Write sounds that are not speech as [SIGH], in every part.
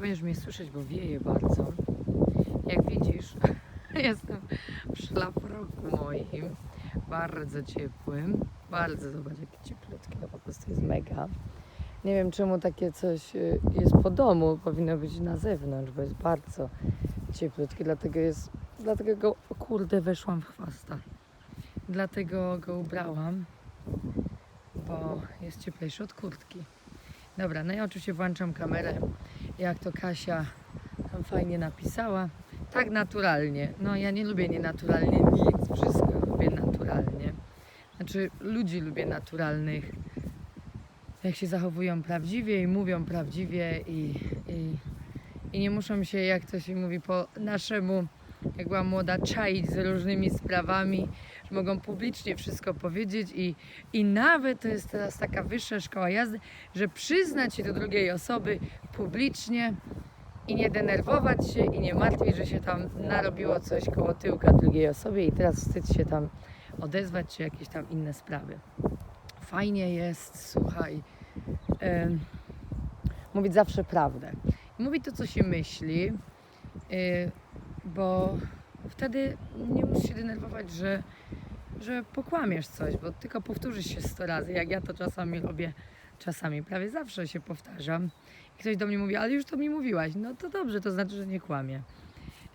będziesz mnie słyszeć, bo wieje bardzo. Jak widzisz, [LAUGHS] jestem w szlafroku moim, bardzo ciepłym. Bardzo, zobacz, jaki cieplutki, no po prostu jest mega. Nie wiem, czemu takie coś y, jest po domu, powinno być na zewnątrz, bo jest bardzo cieplutki, dlatego jest, dlatego go, kurde, weszłam w chwasta. Dlatego go ubrałam, bo jest cieplejszy od kurtki. Dobra, no ja oczywiście włączam kamerę, jak to Kasia tam fajnie napisała. Tak naturalnie. No ja nie lubię nienaturalnie nic, wszystko lubię naturalnie. Znaczy ludzi lubię naturalnych. Jak się zachowują prawdziwie i mówią prawdziwie i, i, i nie muszą się, jak to się mówi po naszemu, jak była młoda, czaić z różnymi sprawami, że mogą publicznie wszystko powiedzieć i, i nawet to jest teraz taka wyższa szkoła jazdy, że przyznać się do drugiej osoby publicznie i nie denerwować się i nie martwić, że się tam narobiło coś koło tyłka drugiej osobie i teraz wstyd się tam odezwać czy jakieś tam inne sprawy. Fajnie jest, słuchaj, em, mówić zawsze prawdę. Mówić to, co się myśli, y, bo wtedy nie musisz się denerwować, że, że pokłamiesz coś, bo tylko powtórzysz się sto razy, jak ja to czasami robię, czasami prawie zawsze się powtarzam. I ktoś do mnie mówi, ale już to mi mówiłaś, no to dobrze, to znaczy, że nie kłamie.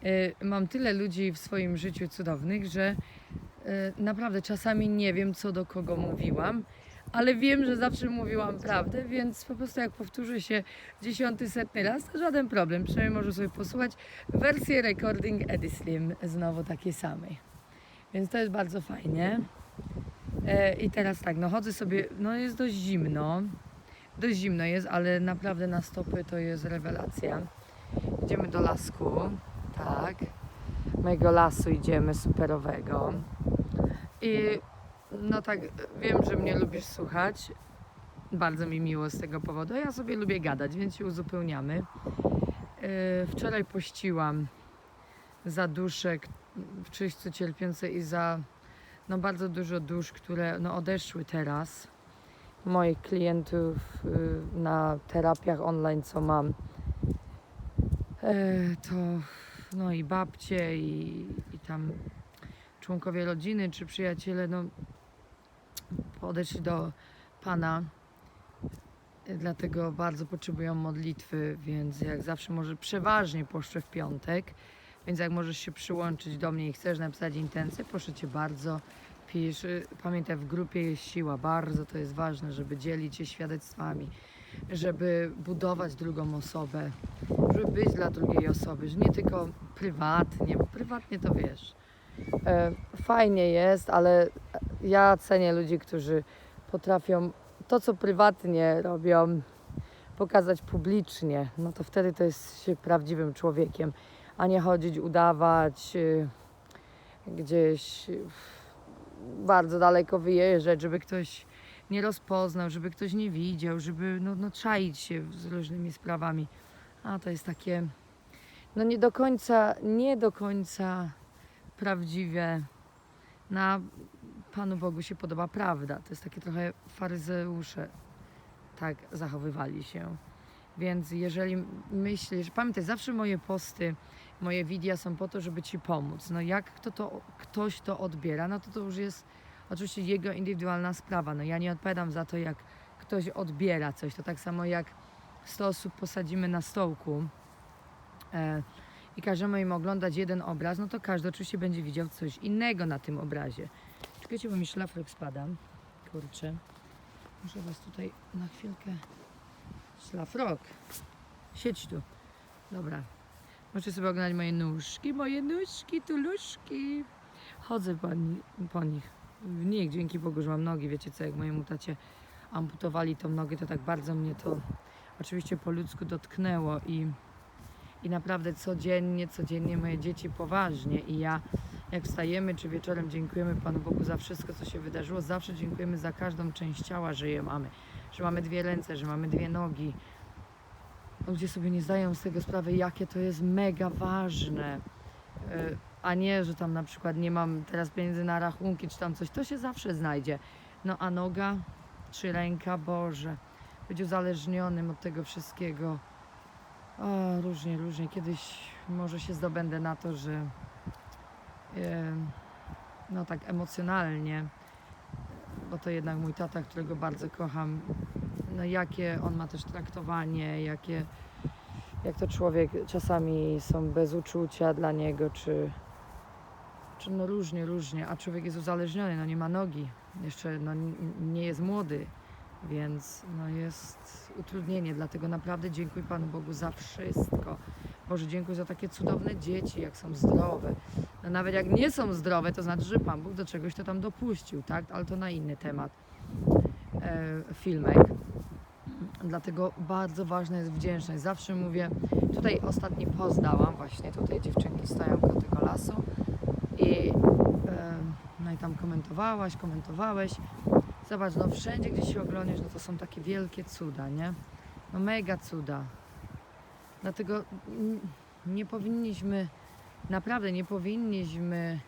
Y, Mam tyle ludzi w swoim życiu cudownych, że y, naprawdę czasami nie wiem, co do kogo mówiłam, ale wiem, że zawsze mówiłam prawdę, więc po prostu jak powtórzy się dziesiąty, setny raz, to żaden problem. Przynajmniej może sobie posłuchać wersję recording Eddie Slim znowu takiej samej. Więc to jest bardzo fajnie. E, I teraz tak, no chodzę sobie, no jest dość zimno. Dość zimno jest, ale naprawdę na stopy to jest rewelacja. Idziemy do lasku, tak. Mojego lasu idziemy, superowego. I no tak, wiem, że mnie lubisz słuchać. Bardzo mi miło z tego powodu. Ja sobie lubię gadać, więc się uzupełniamy. Yy, Wczoraj pościłam za dusze k- w czyśćcu cierpiące i za no, bardzo dużo dusz, które no, odeszły teraz. Moich klientów yy, na terapiach online, co mam. Yy, To no i babcie, i, i tam członkowie rodziny czy przyjaciele, no odeszli do Pana, dlatego bardzo potrzebują modlitwy, więc jak zawsze może przeważnie poszczę w piątek, więc jak możesz się przyłączyć do mnie i chcesz napisać intencję, proszę Cię bardzo, pisz. Y, Pamiętaj, w grupie jest siła, bardzo to jest ważne, żeby dzielić się świadectwami, żeby budować drugą osobę, żeby być dla drugiej osoby, że nie tylko prywatnie, bo prywatnie to wiesz. E, Fajnie jest, ale ja cenię ludzi, którzy potrafią to, co prywatnie robią, pokazać publicznie. No to wtedy to jest się prawdziwym człowiekiem, a nie chodzić, udawać, y, gdzieś bardzo daleko wyjeżdżać, żeby ktoś nie rozpoznał, żeby ktoś nie widział, żeby no, no, czaić się z różnymi sprawami. A to jest takie, no nie do końca, nie do końca prawdziwe. Na Panu Bogu się podoba prawda. To jest takie trochę faryzeusze tak zachowywali się. Więc jeżeli myślisz, pamiętaj, zawsze moje posty, moje wideo są po to, żeby Ci pomóc. No jak kto to, ktoś to odbiera, no to to już jest oczywiście jego indywidualna sprawa. No ja nie odpowiadam za to, jak ktoś odbiera coś. To tak samo jak 100 osób posadzimy na stołku e, i każemy im oglądać jeden obraz, no to każdy oczywiście będzie widział coś innego na tym obrazie. Czekajcie, bo mi szlafrok spada. Kurczę. Muszę was tutaj na chwilkę... Szlafrok. Siedź tu. Dobra. Możecie sobie oglądać moje nóżki, moje nóżki, tuluszki. Chodzę po, po nich. W nich, dzięki Bogu, że mam nogi. Wiecie co, jak mojemu tacie amputowali tą nogę, to tak bardzo mnie to oczywiście po ludzku dotknęło i, i naprawdę codziennie, codziennie moje dzieci poważnie i ja jak wstajemy czy wieczorem dziękujemy Panu Bogu za wszystko, co się wydarzyło. Zawsze dziękujemy za każdą część ciała, że je mamy. Że mamy dwie ręce, że mamy dwie nogi. Ludzie sobie nie zdają z tego sprawy, jakie to jest mega ważne. Yy, A nie, że tam na przykład nie mam teraz pieniędzy na rachunki, czy tam coś. To się zawsze znajdzie. No a noga, czy ręka, Boże. Być uzależnionym od tego wszystkiego. O, różnie, różnie. Kiedyś może się zdobędę na to, że e, no tak emocjonalnie, bo to jednak mój tata, którego bardzo kocham, no jakie on ma też traktowanie, jakie, jak to człowiek czasami są bez uczucia dla niego, czy, czy no różnie, różnie, a człowiek jest uzależniony, no nie ma nogi, jeszcze no, nie jest młody, więc no jest utrudnienie, dlatego naprawdę dziękuję Panu Bogu za wszystko. Boże, dziękuję za takie cudowne dzieci, jak są zdrowe. No nawet jak nie są zdrowe, to znaczy, że Pan Bóg do czegoś to tam dopuścił, tak? Ale to na inny temat. E, filmek. Dlatego bardzo ważna jest wdzięczność. Zawsze mówię, tutaj ostatni post dałam, właśnie tutaj dziewczynki stoją koło tego lasu i, e, no i tam komentowałaś, komentowałeś. Zobacz, no wszędzie, gdzie się oglądasz, no to są takie wielkie cuda, nie? No mega cuda. Dlatego nie powinniśmy, naprawdę nie powinniśmy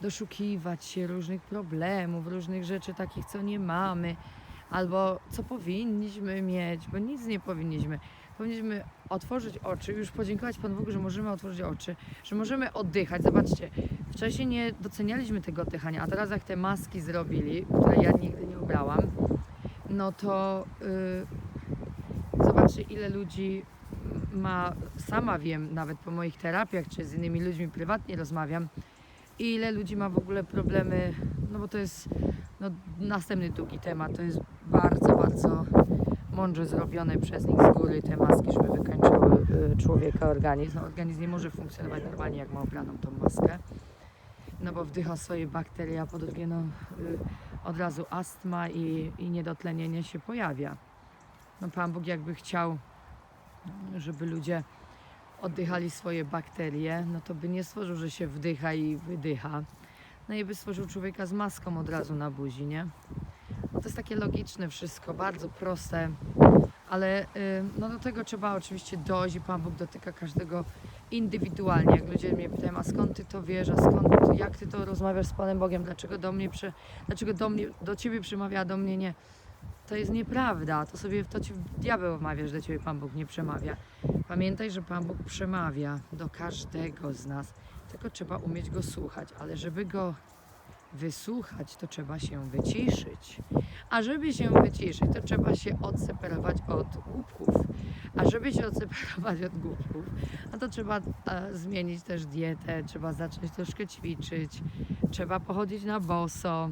doszukiwać się różnych problemów, różnych rzeczy takich, co nie mamy, albo co powinniśmy mieć, bo nic nie powinniśmy. Powinniśmy otworzyć oczy, już podziękować Panu Bogu, że możemy otworzyć oczy, że możemy oddychać. Zobaczcie, wcześniej nie docenialiśmy tego oddychania, a teraz jak te maski zrobili, które ja nigdy nie ubrałam, no to yy, zobaczcie ile ludzi ma, sama wiem, nawet po moich terapiach, czy z innymi ludźmi prywatnie rozmawiam, ile ludzi ma w ogóle problemy, no bo to jest no, następny długi temat, to jest bardzo, bardzo mądrze zrobione przez nich z góry te maski, żeby wykańczały y, człowieka organizm. No, organizm nie może funkcjonować normalnie, jak ma ubraną tą maskę, no bo wdycha swoje bakterie, a po drugie no, y, od razu astma i, i niedotlenienie się pojawia. No Pan Bóg jakby chciał, żeby ludzie oddychali swoje bakterie, no to by nie stworzył, że się wdycha i wydycha. No i by stworzył człowieka z maską od razu na buzi, nie? No to jest takie logiczne wszystko, bardzo proste, ale y, no do tego trzeba oczywiście dojść i Pan Bóg dotyka każdego indywidualnie. Jak ludzie mnie pytają, a skąd Ty to wiesz, a skąd, jak Ty to rozmawiasz z Panem Bogiem, dlaczego do mnie, prze, dlaczego do mnie, do Ciebie przemawia, a do mnie nie? To jest nieprawda, to sobie to Ci diabeł wmawia, że do Ciebie Pan Bóg nie przemawia. Pamiętaj, że Pan Bóg przemawia do każdego z nas, tylko trzeba umieć Go słuchać, ale żeby Go wysłuchać, to trzeba się wyciszyć. A żeby się wyciszyć, to trzeba się odseparować od głupków. A żeby się odseparować od głupków, no to trzeba e, zmienić też dietę, trzeba zacząć troszkę ćwiczyć, trzeba pochodzić na boso,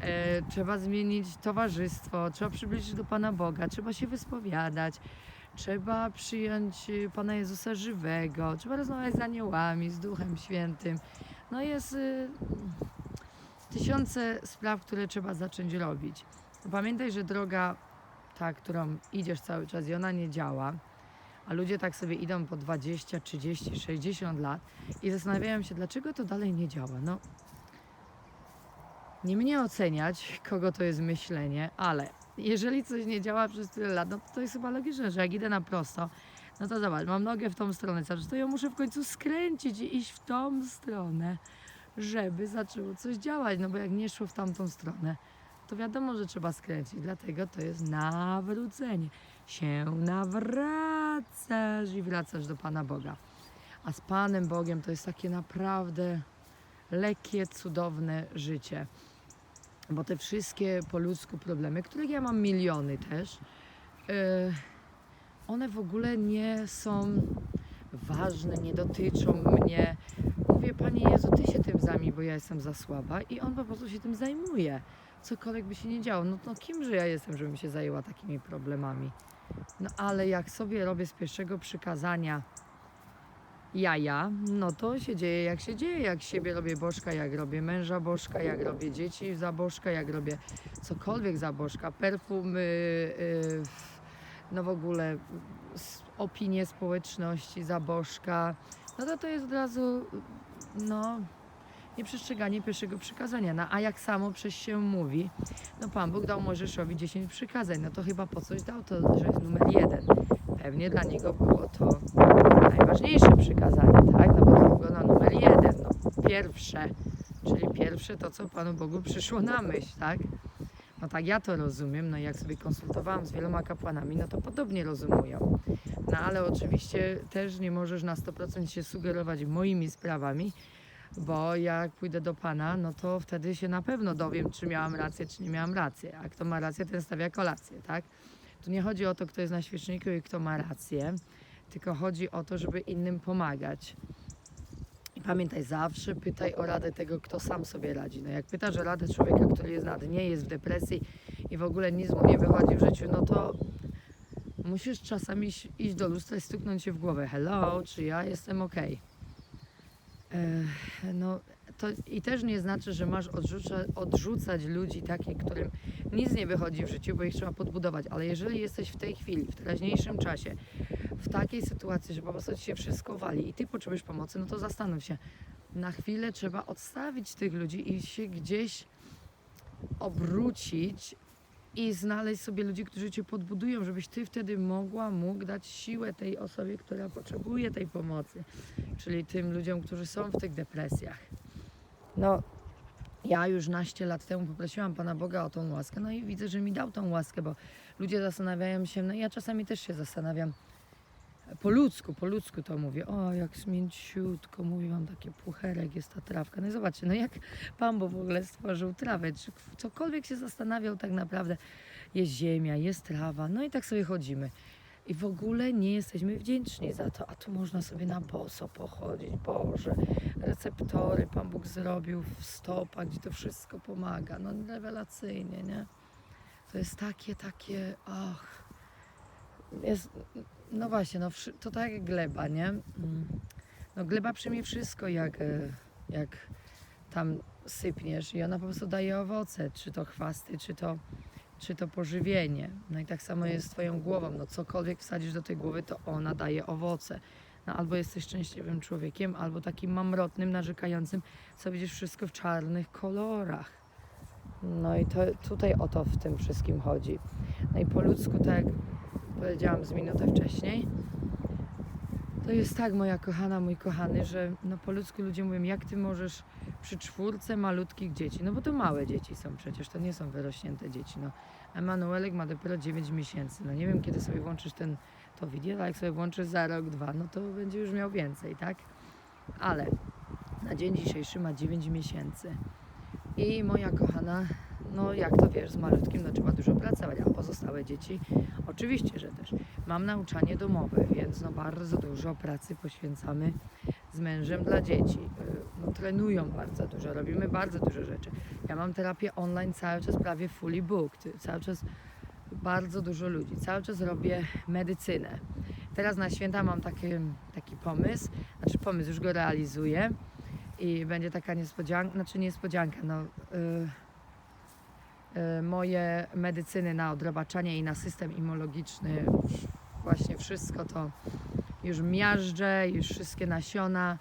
e, trzeba zmienić towarzystwo, trzeba przybliżyć do Pana Boga, trzeba się wyspowiadać, trzeba przyjąć y, Pana Jezusa żywego, trzeba rozmawiać z aniołami, z Duchem Świętym. No jest y, tysiące spraw, które trzeba zacząć robić. Pamiętaj, że droga ta, którą idziesz cały czas i ona nie działa, a ludzie tak sobie idą po 20, 30, 60 lat i zastanawiają się, dlaczego to dalej nie działa. No, nie mnie oceniać, kogo to jest myślenie, ale jeżeli coś nie działa przez tyle lat, no to, jest chyba logiczne, że jak idę na prosto, no to zobacz, mam nogę w tą stronę, to ją muszę w końcu skręcić i iść w tą stronę, żeby zaczęło coś działać, no bo jak nie szło w tamtą stronę, to wiadomo, że trzeba skręcić, dlatego to jest nawrócenie. Się nawracasz i wracasz do Pana Boga. A z Panem Bogiem to jest takie naprawdę lekkie, cudowne życie. Bo te wszystkie po ludzku problemy, których ja mam miliony też, yy, one w ogóle nie są ważne, nie dotyczą mnie. Mówię, Panie Jezu, Ty się tym zajmij, bo ja jestem za słaba i On po prostu się tym zajmuje. Cokolwiek by się nie działo. No, no kimże ja jestem, żebym się zajęła takimi problemami? No ale jak sobie robię z pierwszego przykazania jaja, no to się dzieje jak się dzieje. Jak siebie robię bożka, jak robię męża bożka, jak robię dzieci za bożka, jak robię cokolwiek za bożka, perfumy, yy, no w ogóle opinie społeczności za bożka, no to to jest od razu, no, nieprzestrzeganie pierwszego przykazania. No, a jak samo przez się mówi, no Pan Bóg dał Mojżeszowi 10 przykazań, no to chyba po coś dał to, że jest numer jeden. Pewnie dla niego było to najważniejsze przykazanie, tak? No bo to było na numer jeden, no, pierwsze, czyli pierwsze to, co Panu Bogu przyszło na myśl, tak? No tak, ja to rozumiem, no jak sobie konsultowałam z wieloma kapłanami, no to podobnie rozumują. No ale oczywiście też nie możesz na 100% się sugerować moimi sprawami, bo jak pójdę do Pana, no to wtedy się na pewno dowiem, czy miałam rację, czy nie miałam rację. A kto ma rację, ten stawia kolację, tak? Tu nie chodzi o to, kto jest na świeczniku i kto ma rację, tylko chodzi o to, żeby innym pomagać. I pamiętaj, zawsze pytaj o radę tego, kto sam sobie radzi. No jak pytasz o radę człowieka, który jest na dnie, jest w depresji i w ogóle nic mu nie wychodzi w życiu, no to musisz czasami iść, do lustra i stuknąć się w głowę. Hello, czy ja jestem ok? No to i też nie znaczy, że masz odrzuca, odrzucać ludzi takich, którym nic nie wychodzi w życiu, bo ich trzeba podbudować. Ale jeżeli jesteś w tej chwili, w teraźniejszym czasie, w takiej sytuacji, że po prostu ci się wszystko wali i ty potrzebujesz pomocy, no to zastanów się. Na chwilę trzeba odstawić tych ludzi i się gdzieś obrócić i znaleźć sobie ludzi, którzy cię podbudują, żebyś ty wtedy mogła, mógł dać siłę tej osobie, która potrzebuje tej pomocy, czyli tym ludziom, którzy są w tych depresjach. No, ja już naście lat temu poprosiłam Pana Boga o tą łaskę, no i widzę, że mi dał tą łaskę, bo ludzie zastanawiają się, no i ja czasami też się zastanawiam, po ludzku, po ludzku to mówię, o jak mięciutko, mówi wam takie pucherek jest ta trawka. No i zobaczcie, no jak Pan Bóg w ogóle stworzył trawę, czy cokolwiek się zastanawiał tak naprawdę, jest ziemia, jest trawa, no i tak sobie chodzimy. I w ogóle nie jesteśmy wdzięczni za to, a tu można sobie na boso pochodzić, Boże, receptory Pan Bóg zrobił w stopach, gdzie to wszystko pomaga, no rewelacyjnie, nie? To jest takie, takie, ach, jest, no właśnie, no, to tak jak gleba, nie? Mm. No gleba przyjmie wszystko, jak, e, jak tam sypniesz i ona po prostu daje owoce, czy to chwasty, czy to, czy to pożywienie. No i tak samo jest z twoją głową, no cokolwiek wsadzisz do tej głowy, to ona daje owoce. No albo jesteś szczęśliwym człowiekiem, albo takim mamrotnym, narzekającym, co widzisz wszystko w czarnych kolorach. No i to tutaj o to w tym wszystkim chodzi. No i po ludzku, tak powiedziałam z minutę wcześniej, to jest tak, moja kochana, mój kochany, że no po ludzku ludzie mówią, jak ty możesz przy czwórce malutkich dzieci, no bo to małe dzieci są przecież, to nie są wyrośnięte dzieci, no. Emanuelek ma dopiero 9 miesięcy, no nie wiem, kiedy sobie włączysz ten, to video, ale jak sobie włączysz za rok, dwa, no to będzie już miał więcej, tak? Ale na dzień dzisiejszy ma 9 miesięcy. I moja kochana, no jak to wiesz, z malutkim no trzeba dużo pracować, a pozostałe dzieci oczywiście, że też. Mam nauczanie domowe, więc no bardzo dużo pracy poświęcamy z mężem dla dzieci. Y, No, trenują bardzo dużo, robimy bardzo dużo rzeczy. Ja mam terapię online cały czas prawie fully booked, cały czas bardzo dużo ludzi, cały czas robię medycynę. Teraz na święta mam taki, taki pomysł, znaczy pomysł, już go realizuję i będzie taka niespodzianka, znaczy niespodzianka, no y, y, moje medycyny na odrobaczanie i na system immunologiczny, właśnie wszystko to już miażdżę, już wszystkie nasiona,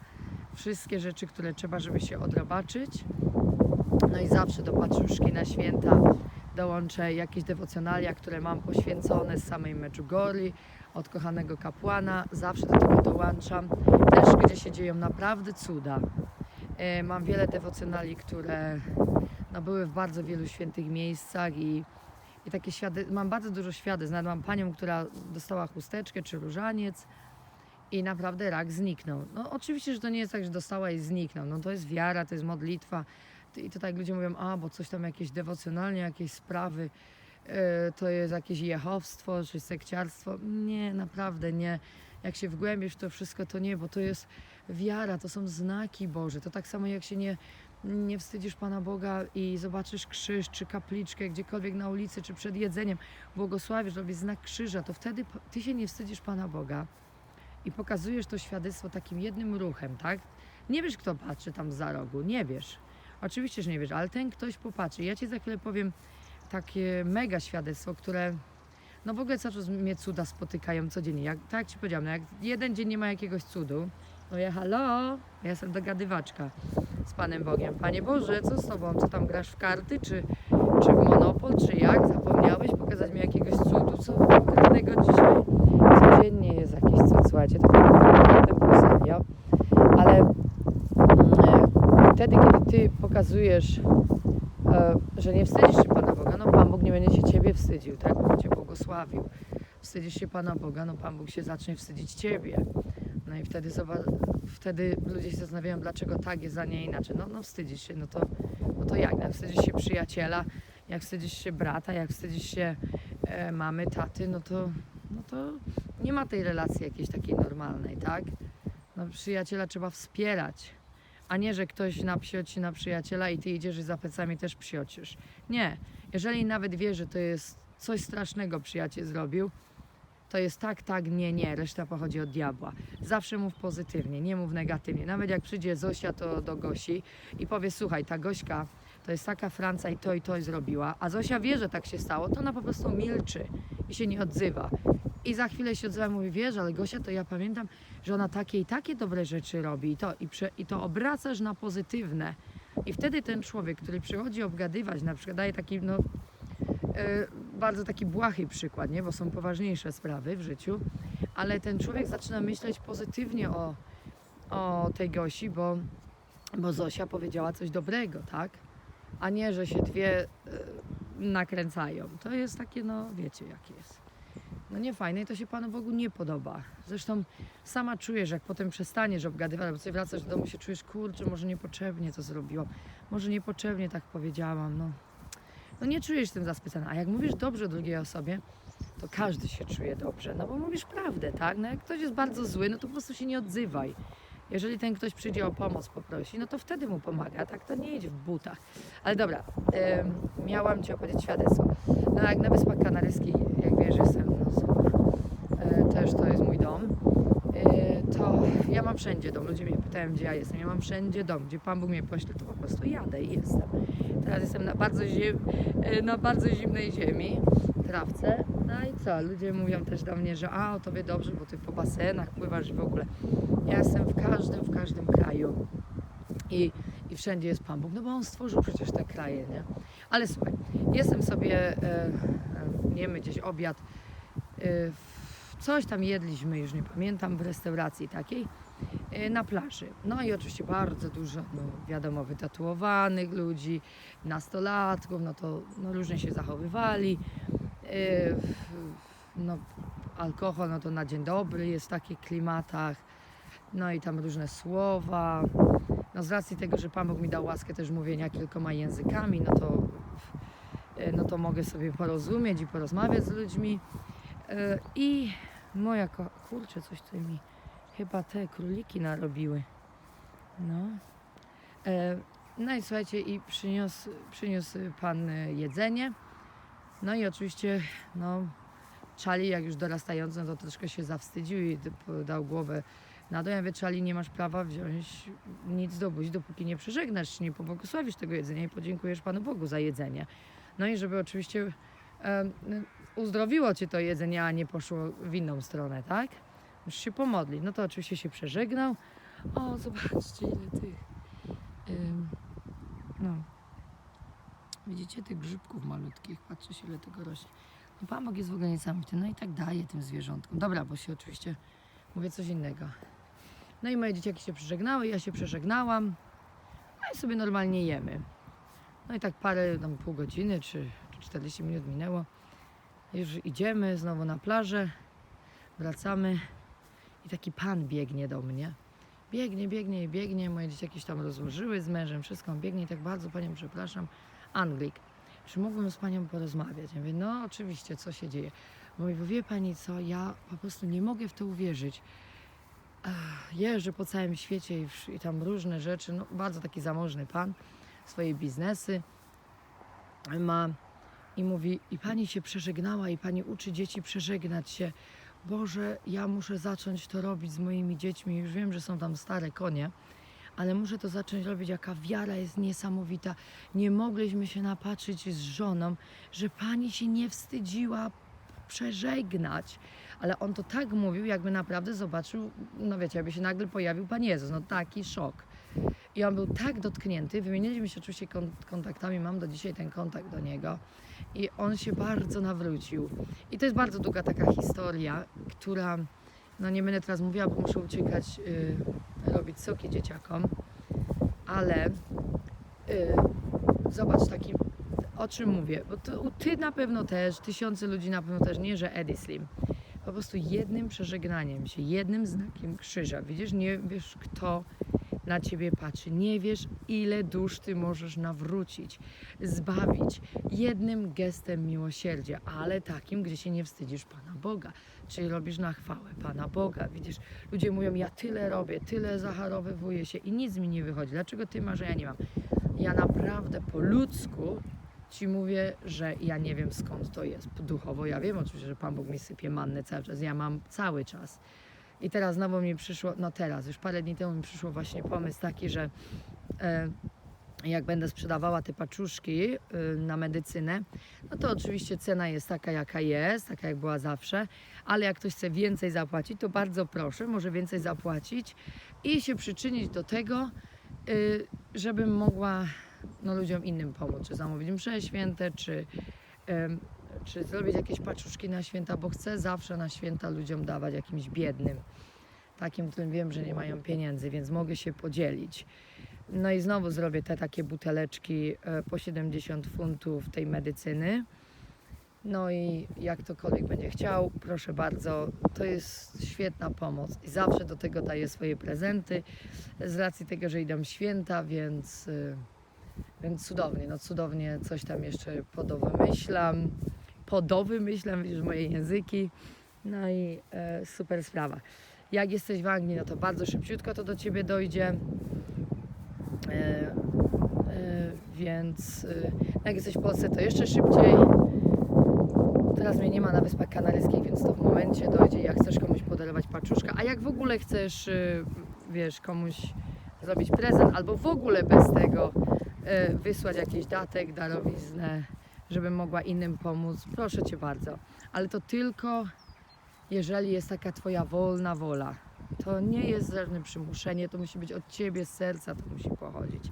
wszystkie rzeczy, które trzeba, żeby się odrobaczyć. No i zawsze do patrzuszki na święta dołączę jakieś dewocjonalia, które mam poświęcone z samej Medjugorje, od kochanego kapłana. Zawsze do tego dołączam. Też, gdzie się dzieją naprawdę cuda. E, Mam wiele dewocjonali, które no, były w bardzo wielu świętych miejscach i, i takie świady, mam bardzo dużo świadectw. Nawet mam panią, która dostała chusteczkę czy różaniec i naprawdę rak zniknął. No oczywiście, że to nie jest tak, że dostała i zniknął. No to jest wiara, to jest modlitwa. I to tak ludzie mówią, a bo coś tam jakieś dewocjonalnie, jakieś sprawy, e, to jest jakieś jehowstwo czy sekciarstwo. Nie, naprawdę nie. Jak się wgłębisz w to wszystko, to nie, bo to jest wiara, to są znaki Boże. To tak samo jak się nie, nie wstydzisz Pana Boga i zobaczysz krzyż czy kapliczkę gdziekolwiek na ulicy czy przed jedzeniem, błogosławisz, robisz znak krzyża, to wtedy ty się nie wstydzisz Pana Boga i pokazujesz to świadectwo takim jednym ruchem, tak? Nie wiesz, kto patrzy tam za rogu, nie wiesz. Oczywiście, że nie wiesz, ale ten ktoś popatrzy. Ja Ci za chwilę powiem takie mega świadectwo, które no w ogóle cały czas mnie cuda spotykają codziennie. Jak, tak jak Ci powiedziałam, no jak jeden dzień nie ma jakiegoś cudu, no ja halo, ja jestem dogadywaczka z Panem Bogiem. Panie Boże, co z Tobą? Co tam grasz w karty, czy, czy w Monopol, czy jak? Zapomniałeś pokazać mi jakiegoś cudu, co konkretnego dzisiaj? Codziennie jest jakiś cud, słuchajcie, to naprawdę serio. Ale mm, wtedy, kiedy Ty pokazujesz, e, że nie wstydzisz się Pana Boga, no Pan Bóg nie będzie się Ciebie wstydził, tak? Bo Cię błogosławił. Wstydzisz się Pana Boga, no Pan Bóg się zacznie wstydzić Ciebie. No i wtedy, wtedy ludzie się zastanawiają, dlaczego tak jest, a nie inaczej. No, no wstydzisz się, no to, no to jak? Jak wstydzisz się przyjaciela, jak wstydzisz się brata, jak wstydzisz się e, mamy, taty, no to, no to nie ma tej relacji jakiejś takiej normalnej, tak? No przyjaciela trzeba wspierać, a nie, że ktoś napsioci na przyjaciela i ty idziesz i za plecami też psiocisz. Nie. Jeżeli nawet wie, że to jest coś strasznego przyjaciel zrobił, to jest tak, tak, nie, nie, reszta pochodzi od diabła. Zawsze mów pozytywnie, nie mów negatywnie. Nawet jak przyjdzie Zosia to do Gosi i powie, słuchaj, ta Gośka to jest taka Franca i to i to zrobiła, a Zosia wie, że tak się stało, to ona po prostu milczy i się nie odzywa. I za chwilę się odzywa i mówi, wiesz, ale Gosia, to ja pamiętam, że ona takie i takie dobre rzeczy robi i to, i, prze, i to obracasz na pozytywne. I wtedy ten człowiek, który przychodzi obgadywać, na przykład daje taki, no, bardzo taki błahy przykład, nie? bo są poważniejsze sprawy w życiu, ale ten człowiek zaczyna myśleć pozytywnie o, o tej Gosi, bo, bo Zosia powiedziała coś dobrego, tak? A nie, że się dwie e, nakręcają. To jest takie, no wiecie jakie jest. No nie fajne i to się Panu Bogu nie podoba. Zresztą sama czujesz, jak potem przestaniesz obgadywać, albo sobie wracasz do domu, się czujesz, kurczę, może niepotrzebnie to zrobiłam, może niepotrzebnie tak powiedziałam, no. No nie czujesz się tym zaspytana. A jak mówisz dobrze drugiej osobie, to każdy się czuje dobrze, no bo mówisz prawdę, tak? No jak ktoś jest bardzo zły, no to po prostu się nie odzywaj. Jeżeli ten ktoś przyjdzie o pomoc poprosi, no to wtedy mu pomaga, tak? To nie idź w butach. Ale dobra, miałam Ci opowiedzieć świadectwo. No jak na Wyspach Kanaryjskich, jak wiesz, jestem, no. E, też to jest mój dom. To ja mam wszędzie dom. Ludzie mnie pytają, gdzie ja jestem. Ja mam wszędzie dom. Gdzie Pan Bóg mnie pośle, to po prostu jadę i jestem. Teraz jestem na bardzo, e, na bardzo zimnej ziemi, trawce. No i co? Ludzie mówią też do mnie, że a, o tobie dobrze, bo ty po basenach pływasz i w ogóle. Ja jestem w każdym, w każdym kraju. I, I wszędzie jest Pan Bóg, no bo On stworzył przecież te kraje, nie? Ale słuchaj, jestem sobie, e, e, gdzieś obiad, e, w- coś tam jedliśmy, już nie pamiętam, w restauracji takiej, e, na plaży. No i oczywiście bardzo dużo, no wiadomo, wytatuowanych ludzi, nastolatków, no to no, różnie się zachowywali. E, no, alkohol, no to na dzień dobry jest w takich klimatach. No i tam różne słowa. No z racji tego, że Pan Bóg mi dał łaskę też mówienia kilkoma językami, no to, e, no to mogę sobie porozumieć i porozmawiać z ludźmi. I moja ko- kurczę, coś tutaj mi chyba te króliki narobiły. No. E, No i słuchajcie, i przyniósł, przyniósł Pan e, jedzenie. No i oczywiście, no, Czali jak już dorastający, no to troszkę się zawstydził i dał głowę na dół. Ja mówię, Czali, nie masz prawa wziąć nic do buzi, dopóki nie przeżegnasz, nie pobłogosławisz tego jedzenia i podziękujesz Panu Bogu za jedzenie. No i żeby oczywiście uzdrowiło Cię to jedzenie, a nie poszło w inną stronę, tak? Musisz się pomodlić. No to oczywiście się przeżegnał. O, zobaczcie ile tych... Ym, no. Widzicie tych grzybków malutkich? Patrzcie ile tego rośnie. No Bóg jest w ogóle niesamowity. No i tak daje tym zwierzątkom. Dobra, bo się oczywiście mówię coś innego. No i moje dzieciaki się przeżegnały, ja się przeżegnałam. No i sobie normalnie jemy. No i tak parę, tam pół godziny czy, czy 40 minut minęło. Już idziemy znowu na plażę, wracamy i taki pan biegnie do mnie. Biegnie, biegnie i biegnie. Moje dzieciaki się tam rozłożyły z mężem, wszystko. Biegnie i tak bardzo Panią przepraszam. Anglik, czy mógłbym z Panią porozmawiać? Ja mówię, no oczywiście, co się dzieje? Mówi, bo wie Pani co, ja po prostu nie mogę w to uwierzyć. Jeżdżę po całym świecie i, i tam różne rzeczy. No, bardzo taki zamożny pan, swoje biznesy ma. I mówi, i pani się przeżegnała, i pani uczy dzieci przeżegnać się. Boże, ja muszę zacząć to robić z moimi dziećmi. Już wiem, że są tam stare konie, ale muszę to zacząć robić. Jaka wiara jest niesamowita. Nie mogliśmy się napatrzyć z żoną, że pani się nie wstydziła przeżegnać. Ale on to tak mówił, jakby naprawdę zobaczył, no wiecie, jakby się nagle pojawił Pan Jezus. No taki szok. I on był tak dotknięty. Wymieniliśmy się oczywiście kon- kontaktami, mam do dzisiaj ten kontakt do niego. I on się bardzo nawrócił. I to jest bardzo długa taka historia, która, no nie będę teraz mówiła, bo muszę uciekać, y, robić soki dzieciakom, ale y, zobacz, taki o czym mówię? Bo to, ty na pewno też, tysiące ludzi na pewno też, nie że Eddie Slim. Po prostu jednym przeżegnaniem się, jednym znakiem krzyża. Widzisz, nie wiesz kto na ciebie patrzy. Nie wiesz, ile dusz ty możesz nawrócić, zbawić jednym gestem miłosierdzia, ale takim, gdzie się nie wstydzisz Pana Boga. Czyli robisz na chwałę Pana Boga. Widzisz, ludzie mówią, ja tyle robię, tyle zacharowywuję się i nic mi nie wychodzi. Dlaczego ty masz, a ja nie mam? Ja naprawdę po ludzku ci mówię, że ja nie wiem skąd to jest. Duchowo ja wiem oczywiście, że Pan Bóg mi sypie mannę cały czas. Ja mam cały czas. I teraz znowu mi przyszło, no teraz, już parę dni temu mi przyszło właśnie pomysł taki, że e, jak będę sprzedawała te paczuszki y, na medycynę, no to oczywiście cena jest taka, jaka jest, taka jak była zawsze, ale jak ktoś chce więcej zapłacić, to bardzo proszę, może więcej zapłacić i się przyczynić do tego, y, żebym mogła no, ludziom innym pomóc, czy zamówić msze święte, czy, em, czy zrobić jakieś paczuszki na święta, bo chcę zawsze na święta ludziom dawać jakimś biednym, takim, którym wiem, że nie mają pieniędzy, więc mogę się podzielić. No i znowu zrobię te takie buteleczki e, po 70 funtów tej medycyny. No i jak ktokolwiek będzie chciał, proszę bardzo, to jest świetna pomoc. I zawsze do tego daję swoje prezenty, z racji tego, że idą święta, więc, y, więc cudownie, no cudownie coś tam jeszcze podowymyślam, podowymyślam, widzisz moje języki, no i e, super sprawa. Jak jesteś w Anglii, no to bardzo szybciutko to do Ciebie dojdzie. E, e, więc e, jak jesteś w Polsce, to jeszcze szybciej. Teraz mnie nie ma na Wyspach Kanaryjskich, więc to w momencie dojdzie. Jak chcesz komuś podarować paczuszka, a jak w ogóle chcesz, e, wiesz, komuś zrobić prezent, albo w ogóle bez tego e, wysłać jakiś datek, darowiznę, żebym mogła innym pomóc, proszę Cię bardzo. Ale to tylko jeżeli jest taka Twoja wolna wola. To nie jest żadne przymuszenie, to musi być od Ciebie, z serca to musi pochodzić.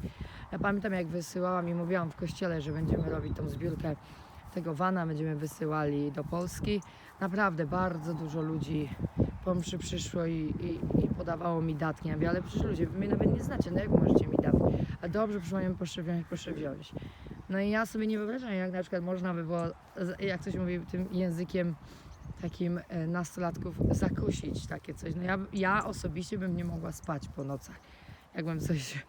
Ja pamiętam jak wysyłałam i mówiłam w kościele, że będziemy robić tą zbiórkę tego wana, będziemy wysyłali do Polski. Naprawdę bardzo dużo ludzi po mszy przyszło i, i, i podawało mi datki. Ja mówię, ale przecież ludzie, wy mnie nawet nie znacie, no jak możecie mi dać? A dobrze, proszę proszę wziąć, proszę wziąć. No i ja sobie nie wyobrażam, jak na przykład można by było, jak ktoś mówi tym językiem takim e, nastolatków zakusić takie coś. No ja, ja osobiście bym nie mogła spać po nocach. Jakbym coś,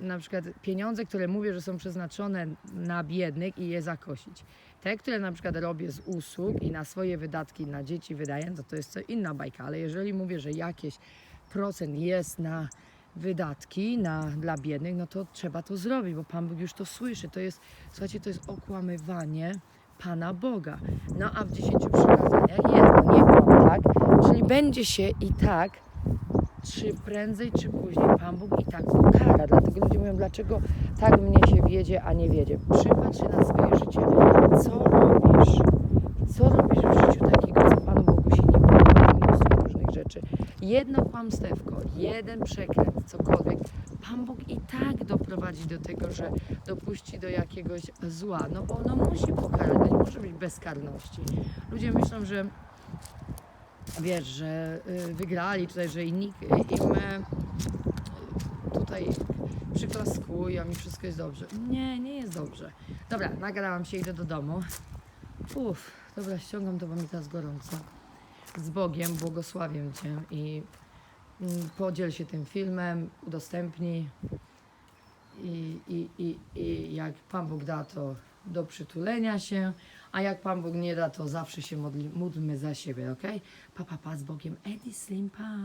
na przykład pieniądze, które mówię, że są przeznaczone na biednych i je zakosić. Te, które na przykład robię z usług i na swoje wydatki na dzieci wydaję, to to jest co inna bajka, ale jeżeli mówię, że jakieś procent jest na wydatki na, dla biednych, no to trzeba to zrobić, bo Pan Bóg już to słyszy. To jest, słuchajcie, to jest okłamywanie Pana Boga. No a w dziesięciu przykazaniach jest, no nie kłam, tak? Czyli będzie się i tak, czy prędzej, czy później Pan Bóg i tak ukara. Dlatego ludzie mówią, dlaczego tak mnie się wiedzie, a nie wiedzie. Przypatrz się na swoje życie. Co robisz? Co robisz w życiu takiego, co Panu Bogu się nie podoba? Mnóstwo różnych rzeczy. Jedno kłamstewko, jeden przekręt, cokolwiek. Pan Bóg i tak doprowadzi do tego, że dopuści do jakiegoś zła. No bo ono musi pokarać, nie może być bezkarności. Ludzie myślą, że wiesz, że y, wygrali tutaj, że inni, im e, tutaj przyklaskują i wszystko jest dobrze. Nie, nie jest dobrze. Dobra, nagrałam się, idę do domu. Uff, dobra, ściągam to, bo mi teraz gorąco. Z Bogiem, błogosławię Cię i mm, podziel się tym filmem, udostępnij i, i, i, i jak Pan Bóg da, to do przytulenia się, a jak Pan Bóg nie da, to zawsze się modli, módlmy za siebie, ok? Pa, pa, pa, z Bogiem. Eddie Slim, pa.